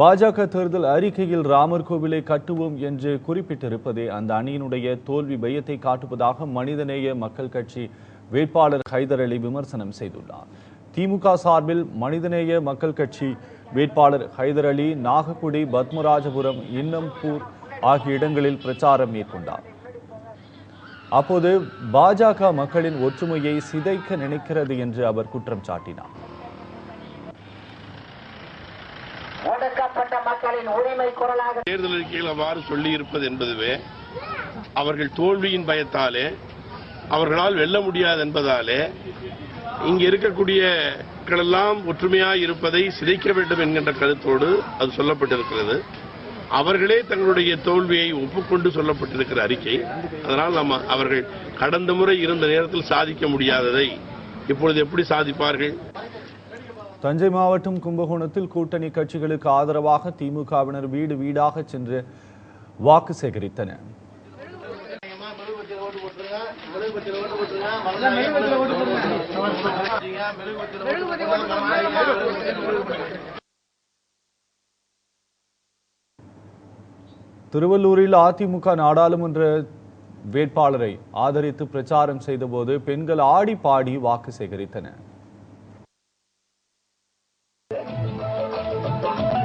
பாஜக தேர்தல் அறிக்கையில் ராமர் கோவிலை கட்டுவோம் என்று குறிப்பிட்டிருப்பதே அந்த அணியினுடைய தோல்வி பயத்தை காட்டுவதாக மனிதநேய மக்கள் கட்சி வேட்பாளர் ஹைதர் அலி விமர்சனம் செய்துள்ளார். திமுக சார்பில் மனிதநேய மக்கள் கட்சி வேட்பாளர் ஹைதர் அலி நாகக்குடி பத்மராஜபுரம் இன்னம்பூர் ஆகிய இடங்களில் பிரச்சாரம் மேற்கொண்டார். அப்போது பாஜக மக்களின் ஒற்றுமையை சிதைக்க நினைக்கிறது என்று அவர் குற்றம் சாட்டினார். ஒடுக்கப்பட்ட மக்களின் உரிமை குரலாக தேர்தல் அறிக்கையில் அவ்வாறு சொல்லி இருப்பது என்பதுவே அவர்கள் தோல்வியின் பயத்தாலே அவர்களால் வெல்ல முடியாது என்பதாலே இங்கு இருக்கக்கூடிய மக்களெல்லாம் ஒற்றுமையாக இருப்பதை சிதைக்க வேண்டும் என்கின்ற கருத்தோடு அது சொல்லப்பட்டிருக்கிறது. அவர்களே தங்களுடைய தோல்வியை ஒப்புக்கொண்டு சொல்லப்பட்டிருக்கிற அறிக்கை. அதனால் நம்ம அவர்கள் கடந்த முறை இருந்த நேரத்தில் சாதிக்க முடியாததை இப்பொழுது எப்படி சாதிப்பார்கள்? தஞ்சை மாவட்டம் கும்பகோணத்தில் கூட்டணி கட்சிகளுக்கு ஆதரவாக திமுகவினர் வீடு வீடாக சென்று வாக்கு சேகரித்தனர். திருவள்ளூரில் அதிமுக நாடாளுமன்ற வேட்பாளரை ஆதரித்து பிரச்சாரம் செய்தபோது பெண்கள் ஆடி பாடி வாக்கு சேகரித்தனர்.